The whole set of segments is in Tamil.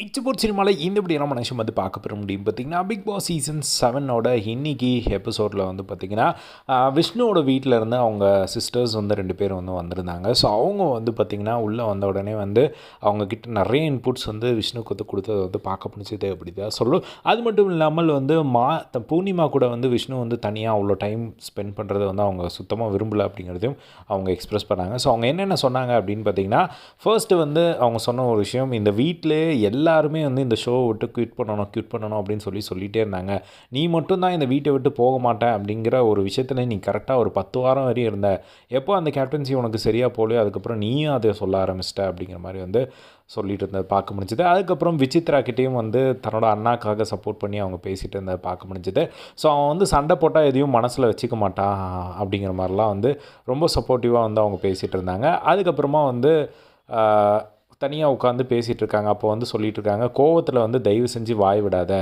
இச்சபோட் சினிமாவில் இந்த இப்படி நம்ம நிமிஷம் வந்து பார்க்க பெற முடியும் பார்த்திங்கன்னா பிக் பாஸ் சீசன் செவனோட இன்னைக்கு எபிசோடில் வந்து பார்த்திங்கன்னா விஷ்ணுவோட வீட்டில் இருந்து அவங்க சிஸ்டர்ஸ் வந்து ரெண்டு பேரும் வந்து வந்திருந்தாங்க. ஸோ அவங்க வந்து பார்த்திங்கன்னா உள்ளே வந்த உடனே வந்து அவங்கக்கிட்ட நிறைய இன்புட்ஸ் வந்து விஷ்ணுக்கு வந்து கொடுத்தது வந்து பார்க்க முடிஞ்சது அப்படி தான் சொல்லும் அது மட்டும் இல்லாமல் வந்து மா த- பூர்ணிமா கூட வந்து விஷ்ணு வந்து தனியாக அவ்வளோ டைம் ஸ்பெண்ட் பண்ணுறத வந்து அவங்க சுத்தமாக விரும்பலை அப்படிங்கிறதையும் அவங்க எக்ஸ்பிரஸ் பண்ணாங்க. ஸோ அவங்க என்னென்ன சொன்னாங்க அப்படின்னு பார்த்தீங்கன்னா ஃபர்ஸ்ட்டு வந்து அவங்க சொன்ன ஒரு விஷயம் இந்த வீட்டிலே எல்லா எல்லாருமே வந்து இந்த ஷோ விட்டு குவிட் பண்ணணும் குவிட் பண்ணணும் அப்படின்னு சொல்லி சொல்லிகிட்டே இருந்தாங்க. நீ மட்டும்தான் இந்த வீட்டை விட்டு போக மாட்டேன் அப்படிங்கிற ஒரு விஷயத்தில் நீ கரெக்டாக ஒரு பத்து வாரம் வரையும் இருந்த. எப்போ அந்த கேப்டன்சி உனக்கு சரியாக போகலையோ அதுக்கப்புறம் நீயும் அதை சொல்ல ஆரம்பிச்சிட்ட அப்படிங்கிற மாதிரி வந்து சொல்லிட்டு இருந்தது பார்க்க முடிஞ்சது. அதுக்கப்புறம் விசித்ரா கிட்டேயும் வந்து தன்னோட அண்ணாக்காக சப்போர்ட் பண்ணி அவங்க பேசிகிட்டு இருந்ததை பார்க்க முடிஞ்சது. ஸோ அவன் வந்து சண்டை போட்டால் எதையும் மனசில் வச்சுக்க மாட்டான் அப்படிங்கிற மாதிரிலாம் வந்து ரொம்ப சப்போர்ட்டிவாக வந்து அவங்க பேசிகிட்டு இருந்தாங்க. அதுக்கப்புறமா வந்து தனியாக உட்காந்து பேசிகிட்டு இருக்காங்க அப்போ வந்து சொல்லிகிட்டு இருக்காங்க கோவத்தில் வந்து தயவு செஞ்சு வாய் விடாத.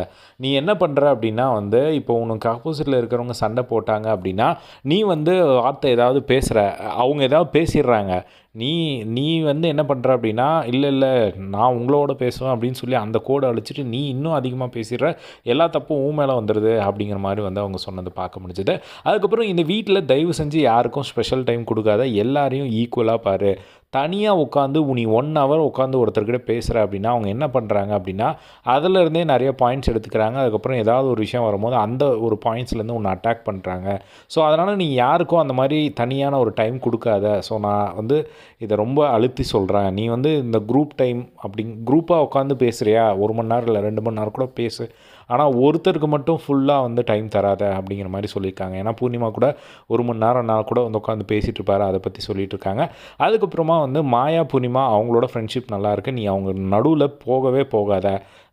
நீ என்ன பண்ணுற அப்படின்னா வந்து இப்போ உனக்கு ஆப்போசிட்டில் இருக்கிறவங்க சண்டை போட்டாங்க அப்படின்னா நீ வந்து வார்த்தை ஏதாவது பேசுகிற அவங்க ஏதாவது பேசிடுறாங்க. நீ நீ வந்து என்ன பண்ணுற அப்படின்னா இல்லை இல்லை நான் உங்களோட பேசுவேன் அப்படின்னு சொல்லி அந்த கோடை அழிச்சிட்டு நீ இன்னும் அதிகமாக பேசிடுற எல்லா தப்பும் உன் மேலே வந்துடுது அப்படிங்கிற மாதிரி வந்து அவங்க சொன்னது பார்க்க முடிஞ்சது. அதுக்கப்புறம் இந்த வீட்டில் தயவு செஞ்சு யாருக்கும் ஸ்பெஷல் டைம் கொடுக்காத எல்லாரையும் ஈக்குவலாக பாரு. தனியாக உட்காந்து நீ ஒன் ஹவர் உட்காந்து ஒருத்தர்கிட்ட பேசுகிற அப்படின்னா அவங்க என்ன பண்ணுறாங்க அப்படின்னா அதிலேருந்தே நிறைய பாயிண்ட்ஸ் எடுத்துக்கிறாங்க. அதுக்கப்புறம் ஏதாவது ஒரு விஷயம் வரும்போது அந்த ஒரு பாயிண்ட்ஸ்லேருந்து உன்னை அட்டாக் பண்ணுறாங்க ஸோ அதனால் நீ யாருக்கும் அந்த மாதிரி தனியான ஒரு டைம் கொடுக்காத. ஸோ நான் வந்து இதை ரொம்ப அழுத்தி சொல்கிறேன் நீ வந்து இந்த குரூப் டைம் அப்படி குரூப்பாக உட்காந்து பேசுகிறியா ஒரு மணி நேரம் இல்லை ரெண்டு மணி நேரம் கூட பேசு. ஆனால் ஒருத்தருக்கு மட்டும் ஃபுல்லாக வந்து டைம் தராத அப்படிங்கிற மாதிரி சொல்லியிருக்காங்க. ஏன்னா பூர்ணிமா கூட ஒரு மணி நேரம் நான் கூட வந்து உட்காந்து பேசிகிட்டு இருப்பாரு அதை பற்றி சொல்லிட்டு இருக்காங்க. அதுக்கப்புறமா வந்து மாயா பூர்ணிமா அவங்களோட ஃப்ரெண்ட்ஷிப் நல்லாயிருக்கு நீ அவங்க நடுவில் போகவே போகாத.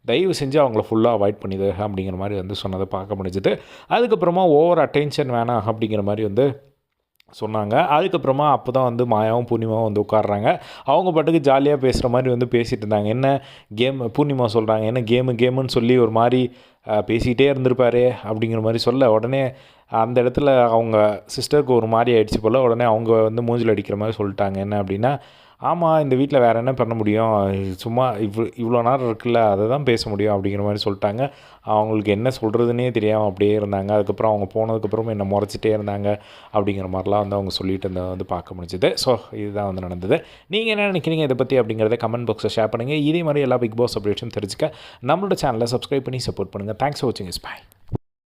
தயவு செஞ்சு அவங்கள ஃபுல்லாக அவாய்ட் பண்ணிடு அப்படிங்கிற மாதிரி வந்து சொன்னதை பார்க்க முடிஞ்சுது. அதுக்கப்புறமா ஓவர் அட்டென்ஷன் வேணாம் அப்படிங்கிற மாதிரி வந்து சொன்னாங்க. அதுக்கப்புறமா அப்போ தான் வந்து மாயாவும் பூர்ணிமாவும் வந்து உட்காடுறாங்க அவங்க பாட்டுக்கு ஜாலியாக பேசுகிற மாதிரி வந்து பேசிகிட்டு இருந்தாங்க. என்ன கேம் பூர்ணிமா சொல்கிறாங்க என்ன கேமு கேமுன்னு சொல்லி ஒரு மாதிரி பேசிக்கிட்டே இருந்திருப்பாரு அப்படிங்கிற மாதிரி சொல்ல. உடனே அந்த இடத்துல அவங்க சிஸ்டருக்கு ஒரு மாதிரி ஆயிடுச்சு போல். உடனே அவங்க வந்து மூஞ்சில் அடிக்கிற மாதிரி சொல்லிட்டாங்க. என்ன அப்படின்னா ஆமாம் இந்த வீட்டில் வேறு என்ன பண்ண முடியும்? சும்மா இவ் இவ்வளோ நேரம் இருக்குல்ல அதை தான் பேச முடியும் அப்படிங்கிற மாதிரி சொல்லிட்டாங்க. அவங்களுக்கு என்ன சொல்கிறதுனே தெரியாமல் அப்படியே இருந்தாங்க. அதுக்கப்புறம் அவங்க போனதுக்கப்புறம் என்னை முறைச்சிட்டே இருந்தாங்க அப்படிங்கிற மாதிரிலாம் வந்து அவங்க சொல்லிட்டு இருந்ததை வந்து பார்க்க முடிஞ்சது. ஸோ இதுதான் வந்து நடந்தது. நீங்கள் என்ன நினைக்கிறீங்க இதை பற்றி அப்படிங்கிறத கமெண்ட் பாக்ஸில் ஷேர் பண்ணுங்கள் இதே மாதிரி எல்லா பிக் பாஸ் அப்டேட்ஸும் தெரிஞ்சுக்க. நம்மளோட சேனலை சப்ஸ்கிரைப் பண்ணி சப்போர்ட் பண்ணுங்கள் தேங்க்ஸ் ஃபார் வாட்சிங் இஸ் பாய்